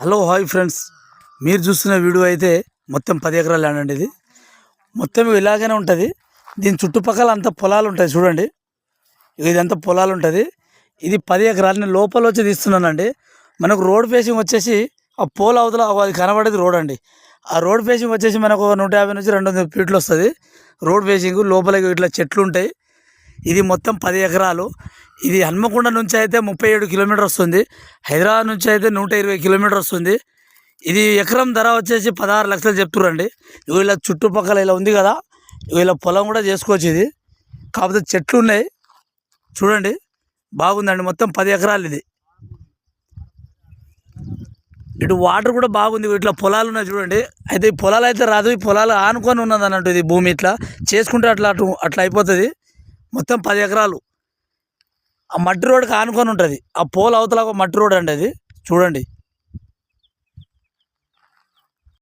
Hello hi friends. మీరు చూస్తున్న video అయితే మొత్తం పది ఎకరాల ల్యాండ్ అండి ఇది. మొత్తం ఇలాగనే ఉంటుంది. దీని చుట్టుపక్కల అంత పొలాలు ఉంటాయి చూడండి. ఇక ఇదంతా పొలాలు ఉంటుంది. ఇది పది ఎకరాలు నేను లోపల వచ్చి తీస్తున్నానండి. మనకు రోడ్ ఫేసింగ్ వచ్చేసి ఆ పోల్ అవతల అది కనబడేది రోడ్ అండి. ఆ రోడ్ ఫేసింగ్ వచ్చేసి మనకు ఒక నూట యాభై నుంచి రెండు వందల ఫీట్లు వస్తుంది. రోడ్ ఫేసింగ్ లోపల ఇట్లా చెట్లు ఉంటాయి. ఇది మొత్తం పది ఎకరాలు. ఇది హన్మకొండ నుంచి అయితే ముప్పై ఏడు కిలోమీటర్ వస్తుంది. హైదరాబాద్ నుంచి అయితే నూట ఇరవై కిలోమీటర్ వస్తుంది. ఇది ఎకరం ధర వచ్చేసి పదహారు లక్షలు చెప్తురండి ఇలా చుట్టుపక్కల ఇలా ఉంది కదా. ఇలా పొలం కూడా చేసుకోవచ్చు ఇది. కాకపోతే చెట్లు ఉన్నాయి. చూడండి. బాగుందండి. మొత్తం పది ఎకరాలు ఇది. ఇటు వాటర్ కూడా బాగుంది. ఇట్లా పొలాలు ఉన్నాయి చూడండి. అయితే ఈ పొలాలు అయితే రాదు. ఈ పొలాలు ఆనుకొని ఉన్నది అన్నట్టు ఇది భూమి ఇట్లా. చేసుకుంటే అట్లా అటు అట్లా అయిపోతుంది. మొత్తం పది ఎకరాలు. ఆ మట్టి రోడ్కి ఆనుకొని ఉంటుంది. ఆ పోల్ అవతల ఒక మట్టి రోడ్ అండి అది. చూడండి.